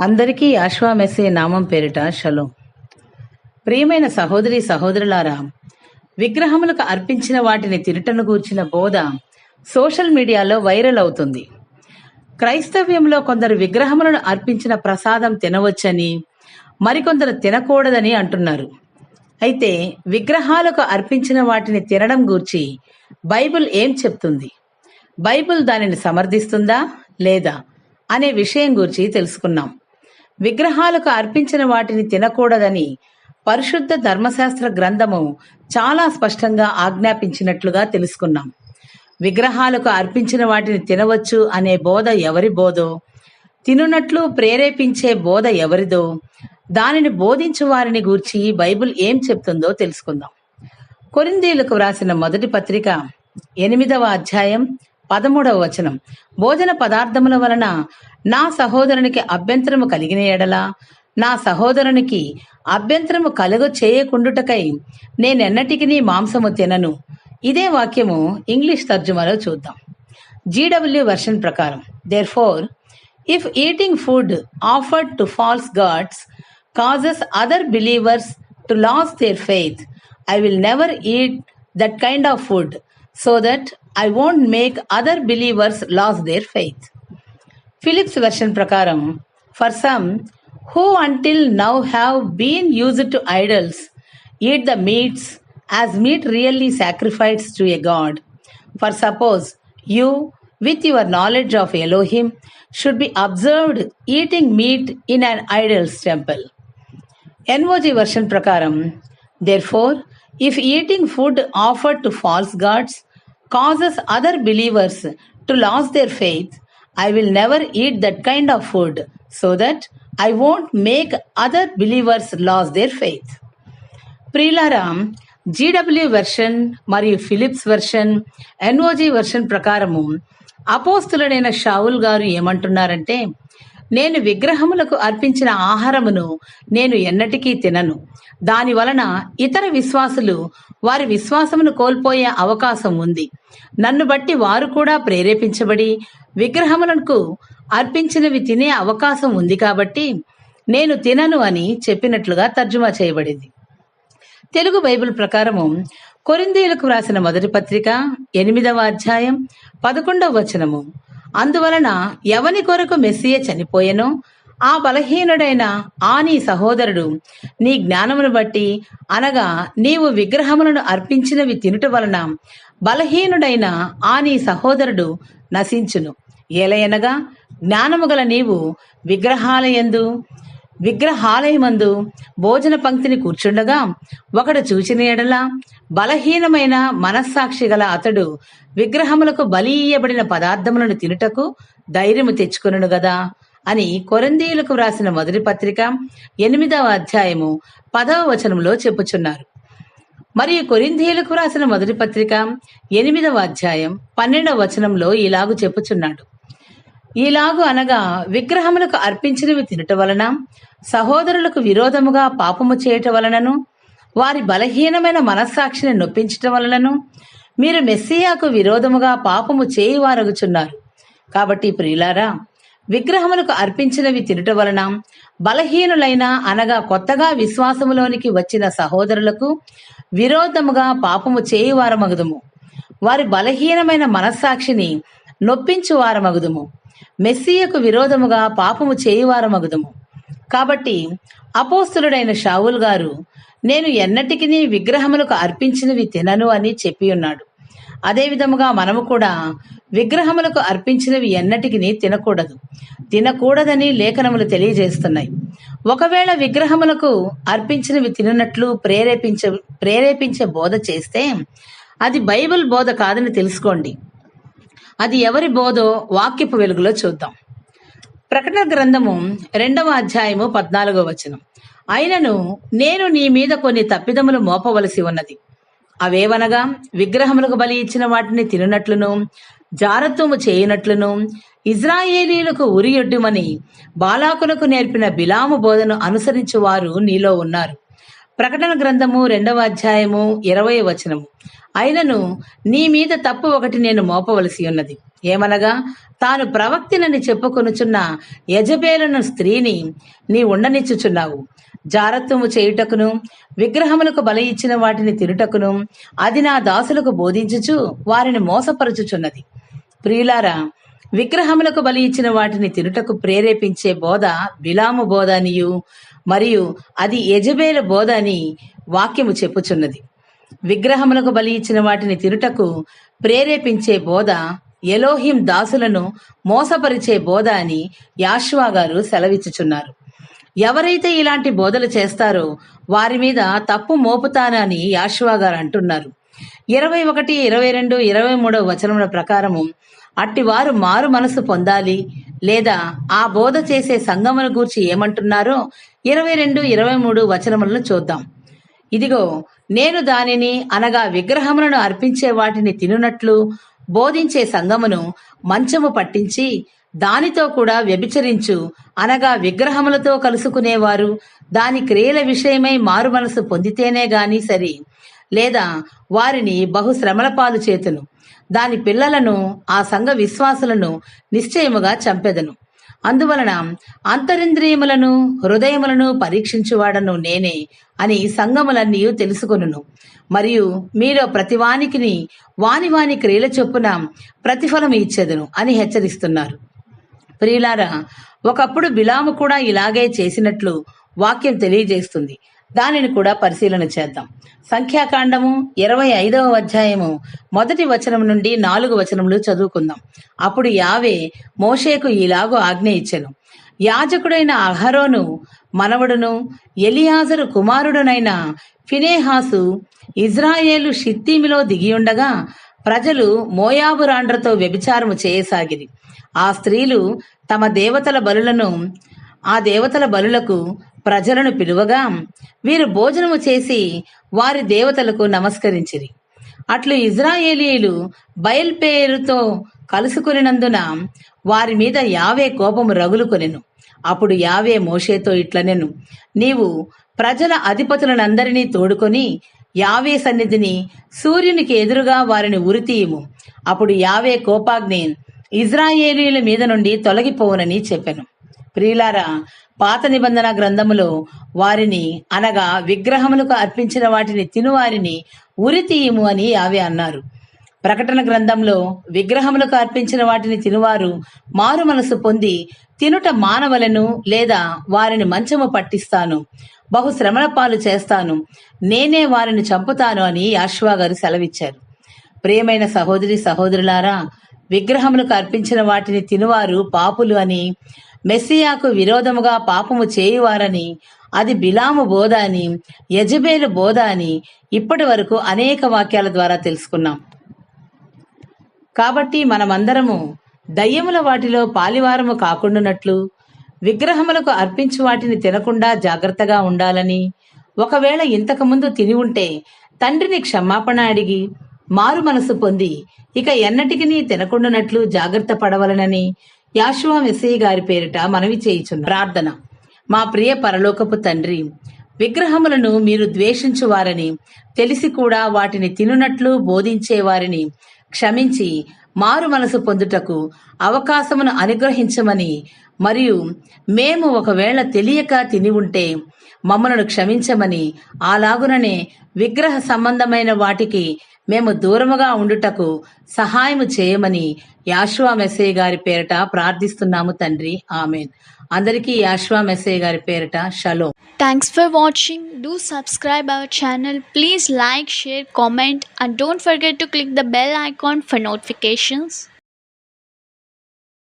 అందరికీ ఆశ్వామెస్సే నామం పేరిట షలో. ప్రియమైన సహోదరి సహోదరులారా విగ్రహములకు అర్పించిన వాటిని తిరుటను గూర్చిన బోధ సోషల్ మీడియాలో వైరల్ అవుతుంది. క్రైస్తవ్యంలో కొందరు విగ్రహములను అర్పించిన ప్రసాదం తినవచ్చని మరికొందరు తినకూడదని అంటున్నారు. అయితే విగ్రహాలకు అర్పించిన వాటిని తినడం గూర్చి బైబిల్ ఏం చెప్తుంది? బైబిల్ దానిని సమర్థిస్తుందా లేదా? అనే విషయం గురించి తెలుసుకున్నాం. విగ్రహాలకు అర్పించిన వాటిని తినకూడదని పరిశుద్ధ ధర్మశాస్త్ర గ్రంథము చాలా స్పష్టంగా ఆజ్ఞాపించినట్లుగా తెలుసుకున్నాం. విగ్రహాలకు అర్పించిన వాటిని తినవచ్చు అనే బోధ ఎవరి బోధో? తినునట్లు ప్రేరేపించే బోధ ఎవరిదో? దానిని బోధించు వారిని గూర్చి బైబిల్ ఏం చెప్తుందో తెలుసుకుందాం. కొరిందీలకు వ్రాసిన మొదటి పత్రిక ఎనిమిదవ అధ్యాయం పదమూడవ వచనం. భోజన పదార్థముల వలన నా సహోదరునికి అభ్యంతరము కలిగిన ఎడల నా సహోదరునికి అభ్యంతరము కలుగ చేయకుండుటకై నేనెన్నటికి నీ మాంసము తినను. ఇదే వాక్యము ఇంగ్లీష్ తర్జుమాలో చూద్దాం. జీడబ్ల్యూ వర్షన్ ప్రకారం. Therefore if eating food offered to false gods causes other believers to lose their faith I will never eat that kind of food so that I won't make other believers lose their faith Phillips version ప్రకారం for some who until now have been used to idols eat the meats as meat really sacrifice to a god for suppose you with your knowledge of Elohim should be observed eating meat in an idols temple NOG version ప్రకారం therefore if eating food offered to false causes causes other believers to their faith, I I will eat that that kind of food so that I won't make other believers lose faith. Faith ప్రియులారా GW version మరియు Phillips version NOG version ప్రకారము అపోస్తులుడైన షావుల్ గారు ఏమంటున్నారంటే నేను విగ్రహములకు అర్పించిన ఆహారమును నేను ఎన్నటికీ తినను. దాని వలన ఇతర విశ్వాసులు వారి విశ్వాసమును కోల్పోయే అవకాశం ఉంది. నన్ను బట్టి వారు కూడా ప్రేరేపించబడి విగ్రహములకు అర్పించినవి తినే అవకాశం ఉంది కాబట్టి నేను తినను అని చెప్పినట్లుగా తర్జుమా చేయబడింది. తెలుగు బైబిల్ ప్రకారము కొరిందీలకు వ్రాసిన మొదటి పత్రిక ఎనిమిదవ అధ్యాయం పదకొండవ వచనము. అందువలన ఎవని కొరకు మెస్సియ చనిపోయెనో ఆ బలహీనుడైన ఆ నీ సహోదరుడు నీ జ్ఞానమును బట్టి అనగా నీవు విగ్రహములను అర్పించినవి తినుట వలన బలహీనుడైన ఆ నీ సహోదరుడు నశించును. ఏలయనగా జ్ఞానము గల నీవు విగ్రహాలయందు విగ్రహాలయమందు భోజన పంక్తిని కూర్చుండగా ఒకడు చూచిన ఎడల బలహీనమైన మనస్సాక్షి గల అతడు విగ్రహములకు బలి ఇయ్యబడిన పదార్థములను తినుటకు ధైర్యము తెచ్చుకొనును గదా అని కొరందీయులకు వ్రాసిన మొదటి పత్రిక ఎనిమిదవ అధ్యాయము పదవ వచనంలో చెప్పుచున్నారు. మరియు కొరింథీయులకు రాసిన మొదటి పత్రిక ఎనిమిదవ అధ్యాయం పన్నెండవ వచనంలో ఇలాగు చెప్పుచున్నాడు. ఈలాగు అనగా విగ్రహములకు అర్పించినవి తినట వలన సహోదరులకు విరోధముగా పాపము చేయట వలనను వారి బలహీనమైన మనస్సాక్షిని నొప్పించటం వలనను మీరు మెస్సియాకు విరోధముగా పాపము చేయువారగుచున్నారు. కాబట్టి ప్రియులారా విగ్రహములకు అర్పించినవి తినుట వలన బలహీనులైన అనగా కొత్తగా విశ్వాసములోనికి వచ్చిన సహోదరులకు విరోధముగా పాపము చేయువారమగుదుము. వారి బలహీనమైన మనస్సాక్షిని నొప్పించువారమగుదుము. మెస్సీయకు విరోధముగా పాపము చేయువారమగుదుము. కాబట్టి అపోస్తులుడైన షావుల్ గారు నేను ఎన్నటికి విగ్రహములకు అర్పించినవి తినను అని చెప్పి ఉన్నాడు అదేవిధముగా మనము కూడా విగ్రహములకు అర్పించినవి ఎన్నటికి తినకూడదు. తినకూడదని లేఖనములు తెలియజేస్తున్నాయి. ఒకవేళ విగ్రహములకు అర్పించినవి తిననట్లు ప్రేరేపించే ప్రేరేపించే బోధ చేస్తే అది బైబిల్ బోధ కాదని తెలుసుకోండి. అది ఎవరి బోధో వాక్యపు వెలుగులో చూద్దాం. ప్రకటన గ్రంథము రెండవ అధ్యాయము పద్నాలుగో వచనం. అయినను నేను నీ మీద కొన్ని తప్పిదములు మోపవలసి ఉన్నది. అవేవనగా విగ్రహములకు బలి ఇచ్చిన వాటిని తిననట్లును జారత్వము చేయనట్లును ఇజ్రాయేలీలకు ఉరియొడ్డుమని బాలాకులకు నేర్పిన బిలాము బోధను అనుసరించు వారు నీలో ఉన్నారు. ప్రకటన గ్రంథము రెండవ అధ్యాయము ఇరవై వచనము. అయినను నీ మీద తప్పు ఒకటి నేను మోపవలసి ఉన్నది. ఏమనగా తాను ప్రవక్తినని చెప్పుకొనుచున్న యజబేలను స్త్రీని నీ ఉండనిచ్చుచున్నావు. జారత్వము చేయుటకును విగ్రహములకు బల ఇచ్చిన వాటిని తిరుటకును అది నా దాసులకు బోధించుచు వారిని మోసపరచుచున్నది. ప్రియులారా విగ్రహములకు బలి ఇచ్చిన వాటిని తినుటకు ప్రేరేపించే బోధ బిలాము బోధ అనియు మరియు అది యజబేల బోధ అని వాక్యము చెప్పుచున్నది. విగ్రహములకు బలి ఇచ్చిన వాటిని తినుటకు ప్రేరేపించే బోధ ఎలోహిం దాసులను మోసపరిచే బోధ అని యాష్వా గారు సెలవిచ్చుచున్నారు. ఎవరైతే ఇలాంటి బోధలు చేస్తారో వారి మీద తప్పు మోపుతానని యాష్వా గారు అంటున్నారు. ఇరవై ఒకటి ఇరవై రెండు ఇరవై మూడవ వచనముల ప్రకారము అట్టివారు మారు మనసు పొందాలి. లేదా ఆ బోధ చేసే సంగమును గూర్చి ఏమంటున్నారో ఇరవై రెండు ఇరవై మూడు వచనములను చూద్దాం. ఇదిగో నేను దానిని అనగా విగ్రహములను అర్పించే వాటిని తినునట్లు బోధించే సంగమును మంచము పట్టించి దానితో కూడా వ్యభిచరించు. అనగా విగ్రహములతో కలుసుకునేవారు దాని క్రియల విషయమై మారు మనసు పొందితేనే గాని సరి. లేదా వారిని బహుశ్రమల పాలు చేతును. దాని పిల్లలను ఆ సంఘ విశ్వాసులను నిశ్చయముగా చంపెదను. అందువలన అంతరింద్రియములను హృదయములను పరీక్షించువాడను నేనే అని సంగములన్నీ తెలుసుకొనును. మరియు మీలో ప్రతివానికిని వాని వాని క్రియల చొప్పున ప్రతిఫలం ఇచ్చేదను అని హెచ్చరిస్తున్నారు. ప్రియులారా ఒకప్పుడు బిలాము కూడా ఇలాగే చేసినట్లు వాక్యం తెలియజేస్తుంది. దానిని కూడా పరిశీలన చేద్దాం. సంఖ్యాకాండము ఇరవై ఐదవ అధ్యాయము మొదటి వచనం నుండి నాలుగు వచనములు చదువుకుందాం. అప్పుడు యావే మోషేకు ఈలాగు ఆజ్ఞ ఇచ్చెను. యాజకుడైన అహరోను మనవడును ఎలియాజరు కుమారుడునైన ఫినేహాసు ఇజ్రాయేలు షిత్తీమిలో దిగియుండగా ప్రజలు మోయాబు రాండ్రతో వ్యభిచారము చేయసాగిరి. ఆ స్త్రీలు తమ దేవతల బలులను ఆ దేవతల బలులకు ప్రజలను పిలువగా వీరు భోజనము చేసి వారి దేవతలకు నమస్కరించిరి. అట్లు ఇజ్రాయేలీయులు బయల్పేరుతో కలుసుకునినందున వారి మీద యావే కోపము రగులుకొనెను. అప్పుడు యావే మోషేతో ఇట్లనెను. నీవు ప్రజల అధిపతులనందరినీ తోడుకొని యావే సన్నిధిని సూర్యునికి ఎదురుగా వారిని ఉరితీయము. అప్పుడు యావే కోపాగ్ని ఇజ్రాయేలీల మీద నుండి తొలగిపోవునని చెప్పెను. ప్రియులారా పాత నిబంధన గ్రంథములో వారిని అనగా విగ్రహములకు అర్పించిన వాటిని తినువారిని ఉరి తీయము అని యావే అన్నారు. ప్రకటన గ్రంథంలో విగ్రహములకు అర్పించిన వాటిని తినువారు మారు మనసు పొంది తినుట మానవలను లేదా వారిని మంచము పట్టిస్తాను. బహు శ్రమల పాలు చేస్తాను. నేనే వారిని చంపుతాను అని యాశ్వా గారు సెలవిచ్చారు. ప్రియమైన సహోదరి సహోదరులారా విగ్రహములకు అర్పించిన వాటిని తినువారు పాపులు అని మెస్సియాకు విరోధముగా పాపము చేయువారని అది బిలాము బోధ అని యజబేలు బోధ అని ఇప్పటి వరకు అనేక వాక్యాల ద్వారా తెలుసుకున్నాం. కాబట్టి మనమందరము దయ్యముల వాటిలో పాలివారము కాకుండానట్లు విగ్రహములకు అర్పించి వాటిని తినకుండా జాగ్రత్తగా ఉండాలని ఒకవేళ ఇంతకుముందు తిని ఉంటే తండ్రిని క్షమాపణ అడిగి మారు మనసు పొంది ఇక ఎన్నటికి తినకుండానట్లు జాగ్రత్త పడవలనని యాశువా మెస్సీ గారి పేరిట మనవి చేయుచున్న. ప్రార్థన. మా ప్రియ పరలోకపు తండ్రి విగ్రహములను మీరు ద్వేషించువారని తెలిసి కూడా వాటిని తినునట్లు బోధించేవారిని క్షమించి మారు మనసు పొందుటకు అవకాశమును అనుగ్రహించమని మరియు మేము ఒకవేళ తెలియక తిని ఉంటే మమ్మలను క్షమించమని అలాగుననే విగ్రహ సంబంధమైన వాటికి మేము దూరముగా ఉండుటకు సహాయము చేయమని యాశ్వా మెసయ్య గారి పేరట ప్రార్థిస్తున్నాము తండ్రి. ఆమె అందరికి యాశ్వా మెసయ్య గారి పేరట షలో. Thanks for watching do subscribe our channel please like share comment and don't forget to click the bell icon for notifications